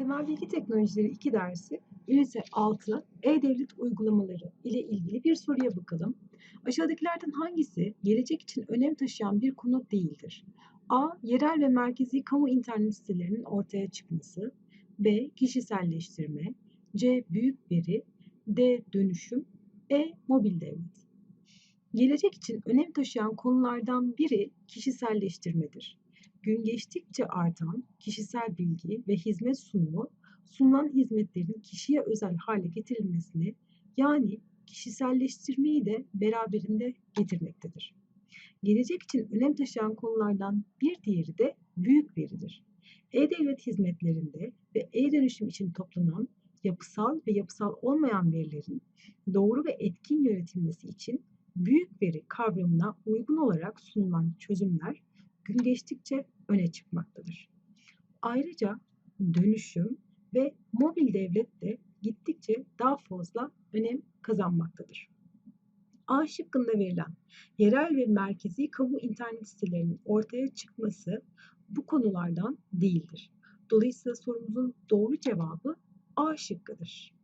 Bilgisayar Bilgi Teknolojileri 2 dersi ünite 6 E-Devlet uygulamaları ile ilgili bir soruya bakalım. Aşağıdakilerden hangisi gelecek için önem taşıyan bir konu değildir? A. Yerel ve merkezi kamu internet sitelerinin ortaya çıkması. B. Kişiselleştirme. C. Büyük veri. D. Dönüşüm. E. Mobil devlet. Gelecek için önem taşıyan konulardan biri kişiselleştirmedir. Gün geçtikçe artan kişisel bilgi ve hizmet sunumu, sunulan hizmetlerin kişiye özel hale getirilmesini yani kişiselleştirmeyi de beraberinde getirmektedir. Gelecek için önem taşıyan konulardan bir diğeri de büyük veridir. E-Devlet hizmetlerinde ve e-dönüşüm için toplanan yapısal ve yapısal olmayan verilerin doğru ve etkin yönetilmesi için büyük veri kavramına uygun olarak sunulan çözümler gün geçtikçe öne çıkmaktadır. Ayrıca dönüşüm ve mobil devlet de gittikçe daha fazla önem kazanmaktadır. A şıkkında verilen yerel ve merkezi kamu internet sitelerinin ortaya çıkması bu konulardan değildir. Dolayısıyla sorumuzun doğru cevabı A şıkkıdır.